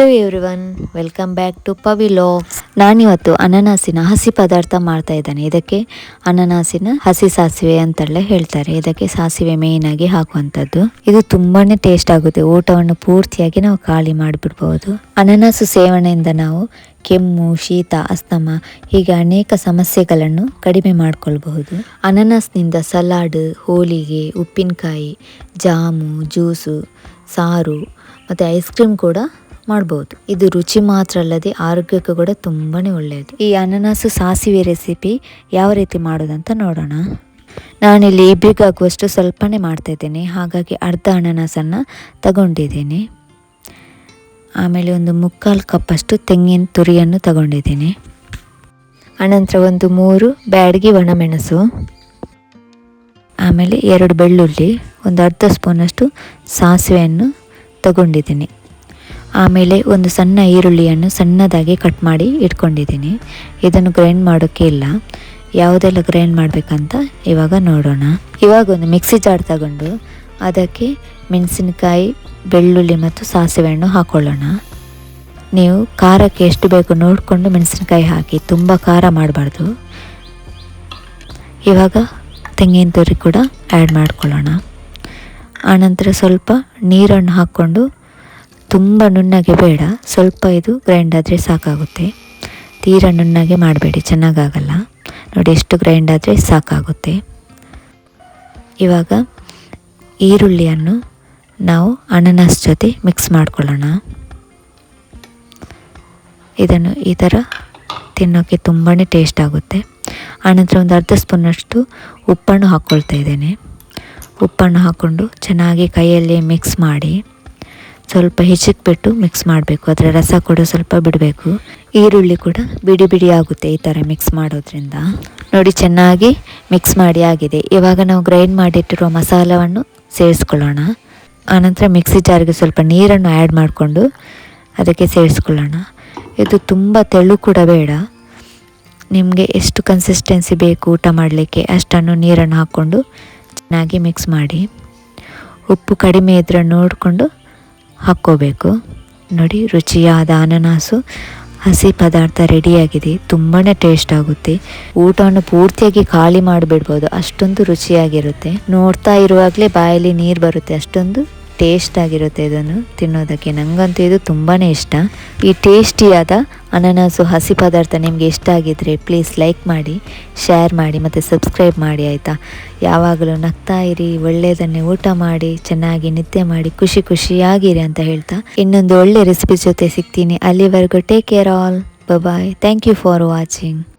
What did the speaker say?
Hello everyone welcome back to ಪವಿಲೋ ನಾನಿವತ್ತು ಅನನಾಸಿನ ಹಸಿ ಪದಾರ್ಥ ಮಾಡ್ತಾ ಇದ್ದಾನೆ. ಇದಕ್ಕೆ ಅನನಾಸಿನ ಹಸಿ ಸಾಸಿವೆ ಅಂತೆಲ್ಲ ಹೇಳ್ತಾರೆ. ಇದಕ್ಕೆ ಸಾಸಿವೆ ಮೇಯ್ನ್ ಆಗಿ ಹಾಕುವಂಥದ್ದು. ಇದು ತುಂಬಾನೇ ಟೇಸ್ಟ್ ಆಗುತ್ತೆ. ಊಟವನ್ನು ಪೂರ್ತಿಯಾಗಿ ನಾವು ಖಾಲಿ ಮಾಡಿಬಿಡ್ಬಹುದು ಅನನಾಸು ಸೇವನೆಯಿಂದ ನಾವು ಕೆಮ್ಮು, ಶೀತ, ಅಸ್ತಮ, ಹೀಗೆ ಅನೇಕ ಸಮಸ್ಯೆಗಳನ್ನು ಕಡಿಮೆ ಮಾಡಿಕೊಳ್ಬಹುದು. ಅನನಾಸ್ನಿಂದ ಸಲಾಡ್, ಹೋಳಿಗೆ, ಉಪ್ಪಿನಕಾಯಿ, ಜಾಮು, ಜ್ಯೂಸು, ಸಾರು, ಮತ್ತು ಐಸ್ ಕ್ರೀಮ್ ಕೂಡ ಮಾಡ್ಬೋದು. ಇದು ರುಚಿ ಮಾತ್ರ ಅಲ್ಲದೆ ಆರೋಗ್ಯಕ್ಕೂ ಕೂಡ ತುಂಬಾನೇ ಒಳ್ಳೆಯದು. ಈ ಅನನಾಸು ಸಾಸಿವೆ ರೆಸಿಪಿ ಯಾವ ರೀತಿ ಮಾಡೋದಂತ ನೋಡೋಣ. ನಾನಿಲ್ಲಿ ಇಬ್ಬರಿಗಾಗುವಷ್ಟು ಸ್ವಲ್ಪನೇ ಮಾಡ್ತಾ ಇದ್ದೇನೆ. ಹಾಗಾಗಿ ಅರ್ಧ ಅನನಾಸನ್ನು ತಗೊಂಡಿದ್ದೀನಿ. ಆಮೇಲೆ ಒಂದು ಮುಕ್ಕಾಲು ಕಪ್ಪಷ್ಟು ತೆಂಗಿನ ತುರಿಯನ್ನು ತಗೊಂಡಿದ್ದೀನಿ. ಅನಂತರ ಒಂದು ಮೂರು ಬ್ಯಾಡಗಿ ಒಣಮೆಣಸು. ಆಮೇಲೆ ಎರಡು ಬೆಳ್ಳುಳ್ಳಿ, ಒಂದು ಅರ್ಧ ಸ್ಪೂನಷ್ಟು ಸಾಸಿವೆಯನ್ನು ತಗೊಂಡಿದ್ದೀನಿ. ಆಮೇಲೆ ಒಂದು ಸಣ್ಣ ಈರುಳ್ಳಿಯನ್ನು ಸಣ್ಣದಾಗಿ ಕಟ್ ಮಾಡಿ ಇಟ್ಕೊಂಡಿದ್ದೀನಿ. ಇದನ್ನು ಗ್ರೈಂಡ್ ಮಾಡೋಕ್ಕೆ ಇಲ್ಲ. ಯಾವುದೆಲ್ಲ ಗ್ರೈಂಡ್ ಮಾಡಬೇಕಂತ ಇವಾಗ ನೋಡೋಣ. ಇವಾಗ ಒಂದು ಮಿಕ್ಸಿ ಜಾರ್ ತಗೊಂಡು ಅದಕ್ಕೆ ಮೆಣಸಿನಕಾಯಿ, ಬೆಳ್ಳುಳ್ಳಿ ಮತ್ತು ಸಾಸಿವೆ ಹಣ್ಣು ಹಾಕ್ಕೊಳ್ಳೋಣ ನೀವು ಖಾರಕ್ಕೆ ಎಷ್ಟು ಬೇಕು ನೋಡಿಕೊಂಡು ಮೆಣಸಿನಕಾಯಿ ಹಾಕಿ ತುಂಬ ಖಾರ ಮಾಡಬಾರ್ದು. ಇವಾಗ ತೆಂಗಿನ ತುರಿ ಕೂಡ ಆ್ಯಡ್ ಮಾಡ್ಕೊಳ್ಳೋಣ. ಆನಂತರ ಸ್ವಲ್ಪ ನೀರನ್ನು ಹಾಕ್ಕೊಂಡು ತುಂಬ ನುಣ್ಣಗೆ ಬೇಡ. ಸ್ವಲ್ಪ ಇದು ಗ್ರೈಂಡ್ ಆದರೆ ಸಾಕಾಗುತ್ತೆ. ತೀರ ನುಣ್ಣಗೆ ಮಾಡಬೇಡಿ, ಚೆನ್ನಾಗಾಗಲ್ಲ. ನೋಡಿ ಎಷ್ಟು ಗ್ರೈಂಡ್ ಆದರೆ ಸಾಕಾಗುತ್ತೆ. ಇವಾಗ ಈರುಳ್ಳಿಯನ್ನು ನಾವು ಅನನಸ್ ಜೊತೆ ಮಿಕ್ಸ್ ಮಾಡ್ಕೊಳ್ಳೋಣ. ಇದನ್ನು ಈ ಥರ ತಿನ್ನೋಕ್ಕೆ ತುಂಬಾ ಟೇಸ್ಟ್ ಆಗುತ್ತೆ. ಆನಂತರ ಒಂದು ಅರ್ಧ ಸ್ಪೂನಷ್ಟು ಉಪ್ಪನ್ನು ಹಾಕ್ಕೊಳ್ತಾ ಇದ್ದೇನೆ. ಉಪ್ಪನ್ನು ಹಾಕ್ಕೊಂಡು ಚೆನ್ನಾಗಿ ಕೈಯಲ್ಲಿ ಮಿಕ್ಸ್ ಮಾಡಿ. ಸ್ವಲ್ಪ ಬಿಟ್ಟು ಮಿಕ್ಸ್ ಮಾಡಬೇಕು. ಅದರ ರಸ ಕೂಡ ಸ್ವಲ್ಪ ಬಿಡಬೇಕು. ಈರುಳ್ಳಿ ಕೂಡ ಬಿಡಿ ಬಿಡಿ ಆಗುತ್ತೆ ಈ ಥರ ಮಿಕ್ಸ್ ಮಾಡೋದ್ರಿಂದ. ನೋಡಿ ಚೆನ್ನಾಗಿ ಮಿಕ್ಸ್ ಮಾಡಿ ಆಗಿದೆ. ಇವಾಗ ನಾವು ಗ್ರೈಂಡ್ ಮಾಡಿಟ್ಟಿರುವ ಮಸಾಲವನ್ನು ಸೇರಿಸ್ಕೊಳ್ಳೋಣ. ಆನಂತರ ಮಿಕ್ಸಿ ಜಾರ್ಗೆ ಸ್ವಲ್ಪ ನೀರನ್ನು ಆ್ಯಡ್ ಮಾಡಿಕೊಂಡು ಅದಕ್ಕೆ ಸೇರಿಸ್ಕೊಳ್ಳೋಣ. ಇದು ತುಂಬ ತೆಳು ಕೂಡ ಬೇಡ. ನಿಮಗೆ ಎಷ್ಟು ಕನ್ಸಿಸ್ಟೆನ್ಸಿ ಬೇಕು ಊಟ ಮಾಡಲಿಕ್ಕೆ ಅಷ್ಟನ್ನು ನೀರನ್ನು ಹಾಕ್ಕೊಂಡು ಚೆನ್ನಾಗಿ ಮಿಕ್ಸ್ ಮಾಡಿ. ಉಪ್ಪು ಕಡಿಮೆ ಇದ್ರೆ ನೋಡಿಕೊಂಡು ಹಾಕ್ಕೋಬೇಕು. ನೋಡಿ, ರುಚಿಯಾದ ಅನನಾಸು. ಹಸಿ ಪದಾರ್ಥ ರೆಡಿಯಾಗಿದೆ. ತುಂಬಾ ಟೇಸ್ಟ್ ಆಗುತ್ತೆ. ಊಟವನ್ನು ಪೂರ್ತಿಯಾಗಿ ಖಾಲಿ ಮಾಡಿಬಿಡ್ಬೋದು. ಅಷ್ಟೊಂದು ರುಚಿಯಾಗಿರುತ್ತೆ. ನೋಡ್ತಾ ಇರುವಾಗಲೇ ಬಾಯಲ್ಲಿ ನೀರು ಬರುತ್ತೆ. ಅಷ್ಟೊಂದು ಟೇಸ್ಟ್ ಆಗಿರುತ್ತೆ ಇದನ್ನು ತಿನ್ನೋದಕ್ಕೆ. ನನಗಂತೂ ಇದು ತುಂಬಾ ಇಷ್ಟ. ಈ ಟೇಸ್ಟಿಯಾದ ಅನನಾಸು ಹಸಿ ಪದಾರ್ಥ ನಿಮಗೆ ಇಷ್ಟ ಆಗಿದ್ರೆ ಪ್ಲೀಸ್ ಲೈಕ್ ಮಾಡಿ ಶೇರ್ ಮಾಡಿ ಮತ್ತು ಸಬ್ಸ್ಕ್ರೈಬ್ ಮಾಡಿ ಆಯಿತಾ? ಯಾವಾಗಲೂ ನಗ್ತಾ ಇರಿ ಒಳ್ಳೆಯದನ್ನೇ ಊಟ ಮಾಡಿ, ಚೆನ್ನಾಗಿ ನಿದ್ದೆ ಮಾಡಿ, ಖುಷಿ ಖುಷಿಯಾಗಿರಿ ಅಂತ ಹೇಳ್ತಾ ಇನ್ನೊಂದು ಒಳ್ಳೆ ರೆಸಿಪಿ ಜೊತೆ ಸಿಗ್ತೀನಿ ಅಲ್ಲಿವರೆಗೂ take care all bye thank you for watching